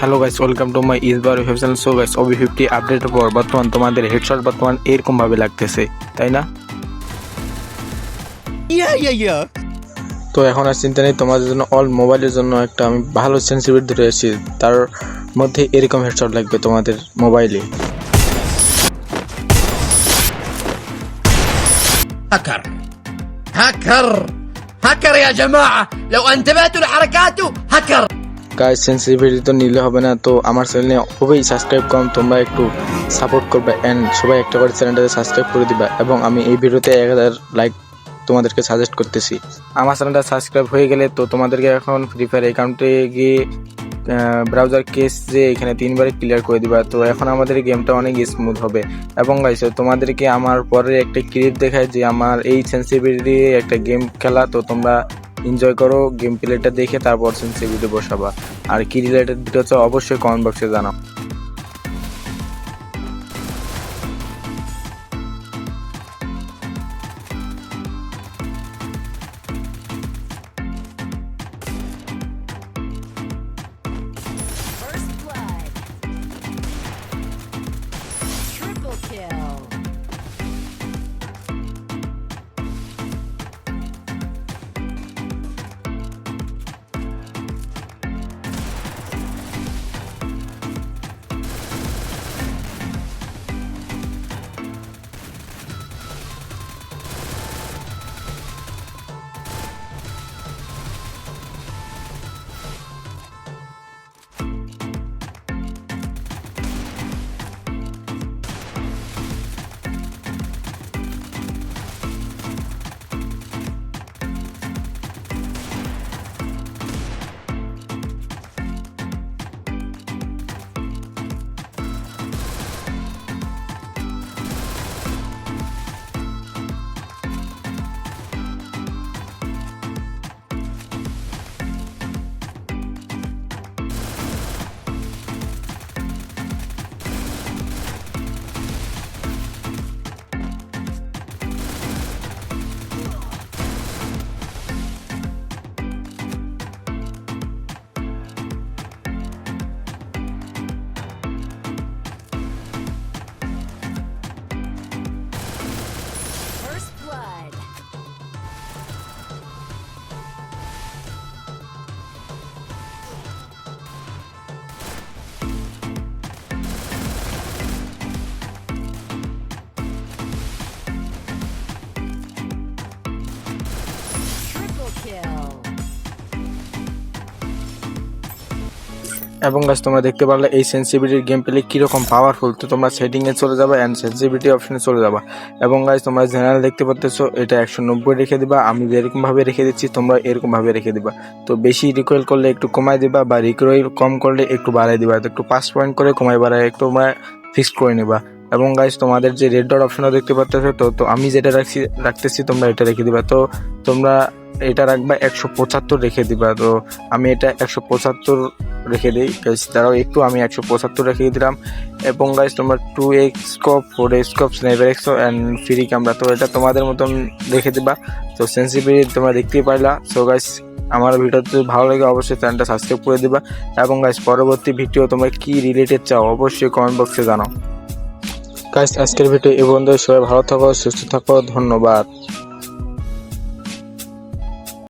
Hello guys welcome to my ইসবার web channel so guys OB fifty আপডেটের পর বর্তমান তোমাদের হেডশট বর্তমান এরকম ভাবে লাগতেছে তাই না Yeah, yeah, yeah. তো এখন আর চিন্তা নেই তোমাদের জন্য অল মোবাইলের জন্য একটা আমি ভালো সেন্সিভিটি ধরে এসেছি তার মধ্যে এরকম হেডশট লাগবে তোমাদের মোবাইলে هكر هكر هكر يا جماعة لو انتبهتوا لحركاته هكر গাইস সেন্সিভিটি তো নিলে হবে না, তো আমার চ্যানেলে খুবই সাবস্ক্রাইব কম, তোমরা একটু সাপোর্ট করবে অ্যান্ড সবাই একটা করে চ্যানেলটাতে সাবস্ক্রাইব করে দিবা, এবং আমি এই ভিডিওতে এক হাজার লাইক তোমাদেরকে সাজেস্ট করতেছি। আমার চ্যানেলটা সাবস্ক্রাইব হয়ে গেলে তো তোমাদেরকে এখন ফ্রি ফায়ার অ্যাকাউন্টে গিয়ে ব্রাউজার কেস যে এখানে তিনবারে ক্লিয়ার করে দিবা, তো এখন আমাদের গেমটা অনেক স্মুথ হবে। এবং গাইস তোমাদেরকে আমার পরে একটা ক্লিপ দেখায় যে আমার এই সেন্সিবিলিটি একটা গেম খেলা, তো তোমরা এনজয় করো গেম প্লেটা দেখে তারপর সেন্সে ভিডিও বসাবা। আর কি রিলেটেড ভিডিও হচ্ছে অবশ্যই কমেন্ট বক্সে জানাও। এবং গাছ তোমরা দেখতে পারলে এই সেন্সিভিটির গেম প্লে কীরকম পাওয়ারফুল তো তোমরা সেটিংয়ে চলে যাবে অ্যান্ড সেন্সিভিটি অপশনে চলে যাবা। এবং গাছ তোমরা জেনারেল দেখতে পাচ্তেছো এটা একশো নব্বই রেখে দিবা, আমি যেরকমভাবে রেখে দিচ্ছি, তোমরা এরকমভাবে রেখে দিবা। তো বেশি রিকোয়েল করলে একটু কমাই দিবা, বা রিকোয়েল কম করলে একটু বাড়াই দিবা। তো একটু পাঁচ পয়েন্ট করে কমাই বাড়াই একটু তোমরা ফিক্সড করে নিবা। এবং গাইজ তোমাদের যে রেড ডট অপশনও দেখতে পাচ্ছ তো তো আমি যেটা রাখছি, রাখতেছি, তোমরা এটা রেখে দিবা। তো তোমরা এটা রাখবা একশো পঁচাত্তর রেখে দিবা। তো আমি এটা একশো পঁচাত্তর রেখে দিই। গাইস দাঁড়াও, একটু আমি একশো পঁচাত্তর রেখে দিলাম। এবং গাইস তোমরা two X scope four X scope sniper X and free camera তো এটা তোমাদের মতন রেখে দিবা। তো সেন্সিবিলিটি তোমরা দেখতেই পাইলা। সো গাইস আমার ভিডিও যদি ভালো লাগে, অবশ্যই চ্যানেলটা সাবস্ক্রাইব করে দিবা। এবং গাইস পরবর্তী ভিডিও তোমরা কি রিলেটেড চাও, অবশ্যই কমেন্ট বক্সে জানাও। গাইজ আজকের ভিডিও এই বন্ধু সবাই ভালো থাকো, সুস্থ থাকো। ধন্যবাদ।